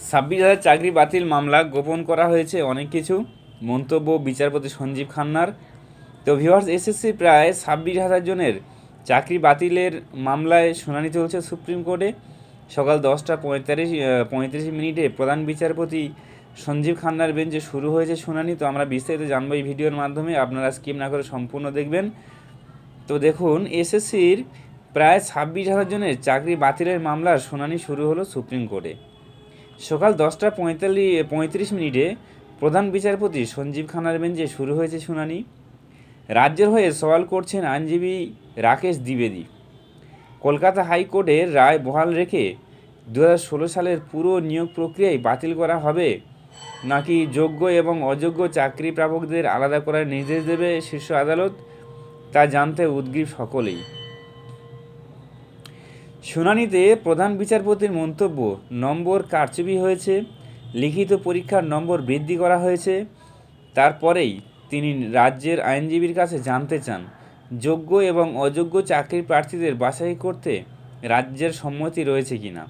ছাব্বিশ হাজার চাকরি বাতিল মামলা গোপন করা হয়েছে। অনেক কিছু। মন্তব্য বিচারপতি সঞ্জীব খান্নার। তো ভিওয়ার্স এসএসসি প্রায় ছাব্বিশ হাজার জনের চাকরি বাতিলের মামলায় শুনানি চলছে সুপ্রিম কোর্টে। সকাল দশটা পঁয়তাল্লিশ পঁয়ত্রিশ মিনিটে প্রধান বিচারপতি সঞ্জীব খান্নার বেঞ্চে শুরু হয়েছে শুনানি। তো আমরা বিস্তারিত জানব এই ভিডিওর মাধ্যমে। আপনারা স্কিপ না করে সম্পূর্ণ দেখবেন। তো দেখুন এসএসসির প্রায় ছাব্বিশ হাজার জনের চাকরি বাতিলের মামলার শুনানি শুরু হলো সুপ্রিম কোর্টে। সকাল দশটা পঁয়তাল্লিশ পঁয়ত্রিশ মিনিটে প্রধান বিচারপতি সঞ্জীব খানার বেঞ্চে শুরু হয়েছে শুনানি। রাজ্যের হয়ে সওয়াল করছেন আইনজীবী রাকেশ দ্বিবেদী। কলকাতা হাইকোর্টের রায় বহাল রেখে দু হাজার ষোলো সালের পুরো নিয়োগ প্রক্রিয়ায় বাতিল করা হবে, নাকি যোগ্য এবং অযোগ্য চাকরি প্রাপকদের আলাদা করার নির্দেশ দেবে শীর্ষ আদালত, তা জানতে উদ্গ্রীব সকলেই। শুনানিতে প্রধান বিচারপতির মন্তব্য নম্বর কারচুপি হয়েছে, লিখিত পরীক্ষার নম্বর বৃদ্ধি করা হয়েছে, তারপরেই তিনি রাজ্যের আইনজীবীর কাছে জানতে চান। যোগ্য এবং অযোগ্য চাকরির প্রার্থীদের বাছাই করতে রাজ্যের সম্মতি রয়েছে কিনা।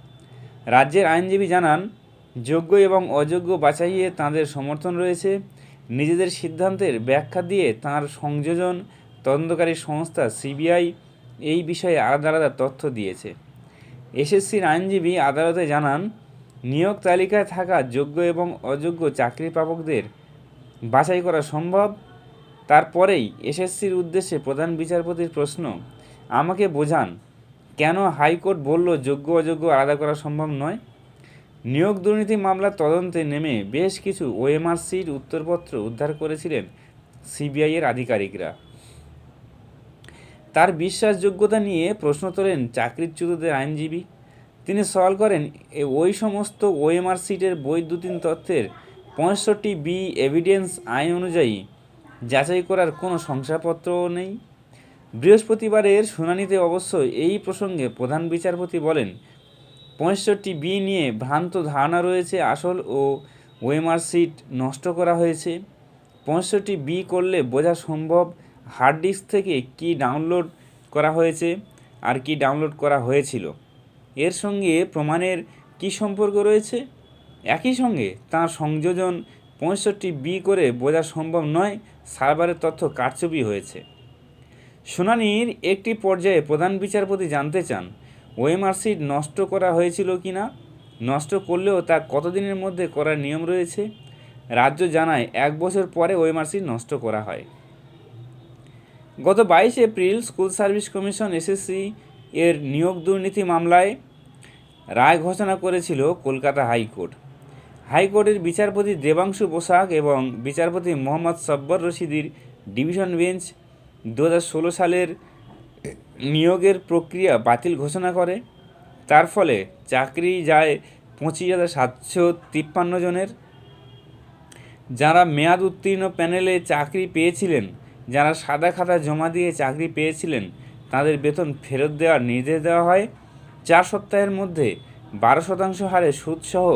রাজ্যের আইনজীবী জানান, যোগ্য এবং অযোগ্য বাছাইয়ে তাঁদের সমর্থন রয়েছে, নিজেদের সিদ্ধান্তের ব্যাখ্যা দিয়ে তাঁর সংযোজন তদন্তকারী সংস্থা সিবিআই এই বিষয়ে আলাদা আলাদা তথ্য দিয়েছে। এসএসসির আইনজীবী আদালতে জানান, নিয়োগ তালিকায় থাকা যোগ্য এবং অযোগ্য চাকরি প্রাপকদের বাছাই করা সম্ভব। তারপরেই এসএসসির উদ্দেশ্যে প্রধান বিচারপতির প্রশ্ন, আমাকে বোঝান, কেন হাইকোর্ট বলল যোগ্য অযোগ্য আলাদা করা সম্ভব নয়? নিয়োগ দুর্নীতি মামলার তদন্তে নেমে বেশ কিছু ওএমআরসির উত্তরপত্র উদ্ধার করেছিলেন সিবিআইয়ের আধিকারিকরা। তার বিশ্বাসযোগ্যতা নিয়ে প্রশ্ন তোলেন চাকরিচ্যুতদের আইনজীবী। তিনি সওয়াল করেন ওই সমস্ত ওএমআর সিটের বৈদ্যুতিন তথ্যের পঁয়ষট্টি বি এভিডেন্স আইন অনুযায়ী যাচাই করার কোনো শংসাপত্র নেই? বৃহস্পতিবারের শুনানিতে অবশ্য এই প্রসঙ্গে প্রধান বিচারপতি বলেন, পঁয়ষট্টি বি নিয়ে ভ্রান্ত ধারণা রয়েছে আসল ও ওএমআর সিট নষ্ট করা হয়েছে। পঁয়ষট্টি বি করলে বোঝা সম্ভব হার্ড ডিস্ক থেকে কি ডাউনলোড করা হয়েছে আর কি ডাউনলোড করা হয়েছিল। এর সঙ্গে প্রমাণের কি সম্পর্ক রয়েছে? একই সঙ্গে তার সংযোজন পঁয়ষট্টি বি করে বোঝা সম্ভব নয়, সার্ভারের তথ্য কারচুপি হয়েছে। শুনানির একটি পর্যায়ে প্রধান বিচারপতি জানতে চান ওএমআর সিট নষ্ট করা হয়েছিল কি না? নষ্ট করলেও তা কতদিনের মধ্যে করার নিয়ম রয়েছে? রাজ্য জানায় এক বছর পরে ওএমআর সিট নষ্ট করা হয়। গত বাইশে April school service commission SSC এর নিয়োগ দুর্নীতি মামলায় রায় ঘোষণা করেছিল কলকাতা হাইকোর্ট। হাইকোর্টের বিচারপতি দেবাংশু পোশাক এবং বিচারপতি মোহাম্মদ সব্বর রশিদির ডিভিশন বেঞ্চ দু সালের নিয়োগের প্রক্রিয়া বাতিল ঘোষণা করে। তার ফলে চাকরি যায় পঁচিশ হাজার সাতশো তিপ্পান্ন জনের। যারা মেয়াদ উত্তীর্ণ প্যানেলে চাকরি পেয়েছিলেন যারা সাদা খাতা জমা দিয়ে চাকরি পেয়েছিলেন, তাদের বেতন ফেরত দেওয়ার নির্দেশ দেওয়া হয়। চার সপ্তাহের মধ্যে বারো শতাংশ হারে সুদসহ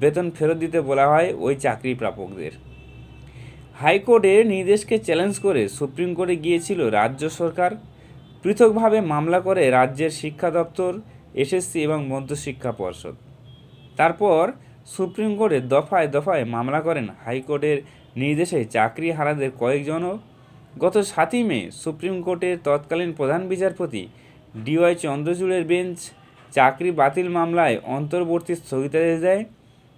বেতন ফেরত দিতে বলা হয় ওই চাকরি প্রাপকদের। হাইকোর্টের নির্দেশকে চ্যালেঞ্জ করে সুপ্রিম কোর্টে গিয়েছিল রাজ্য সরকার। পৃথকভাবে মামলা করে রাজ্যের শিক্ষা দপ্তর, এসএসসি এবং মধ্যশিক্ষা পর্ষদ। তারপর সুপ্রিম কোর্টে দফায় দফায় মামলা করেন হাইকোর্টের নির্দেশে চাকরি হারাদের কয়েকজনও। গত সাতই মে সুপ্রিম কোর্টের তৎকালীন প্রধান বিচারপতি ডিওয়াই চন্দ্রচূড়ের বেঞ্চ চাকরি বাতিল মামলায় অন্তর্বর্তী স্থগিতাদেশ দেয়।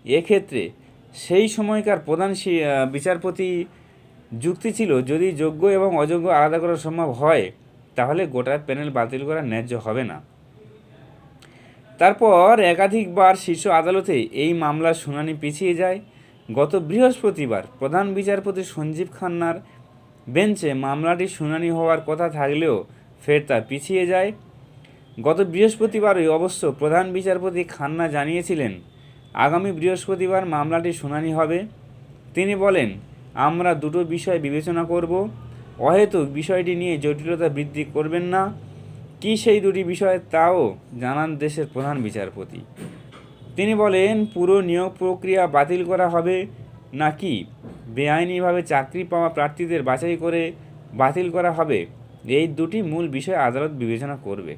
এক্ষেত্রে সেই সময়কার প্রধান বিচারপতি যুক্তি ছিল, যদি যোগ্য এবং অযোগ্য আলাদা করা সম্ভব হয়, তাহলে গোটা প্যানেল বাতিল করা ন্যায্য হবে না। তারপর একাধিকবার শীর্ষ আদালতে এই মামলার শুনানি পিছিয়ে যায়। গত বৃহস্পতিবার প্রধান বিচারপতি সঞ্জীব খান্নার বেঞ্চে মামলাটি শুনানি হওয়ার কথা থাকলেও ফের তা পিছিয়ে যায়। গত বৃহস্পতিবারই অবশ্য প্রধান বিচারপতি খান্না জানিয়েছিলেন, আগামী বৃহস্পতিবার মামলাটি শুনানি হবে। তিনি বলেন, আমরা দুটো বিষয় বিবেচনা করব। অহেতুক বিষয়টি নিয়ে জটিলতা বৃদ্ধি করবেন না। কী সেই দুটি বিষয় তাও জানান দেশের প্রধান বিচারপতি। তিনি বলেন, পুরো নিয়োগ প্রক্রিয়া বাতিল করা হবে নাকি বেআইনিভাবে চাকরি পাওয়া প্রার্থীদের বাছাই করে বাতিল করা হবে, এই দুটি মূল বিষয় আদালত বিবেচনা করবে।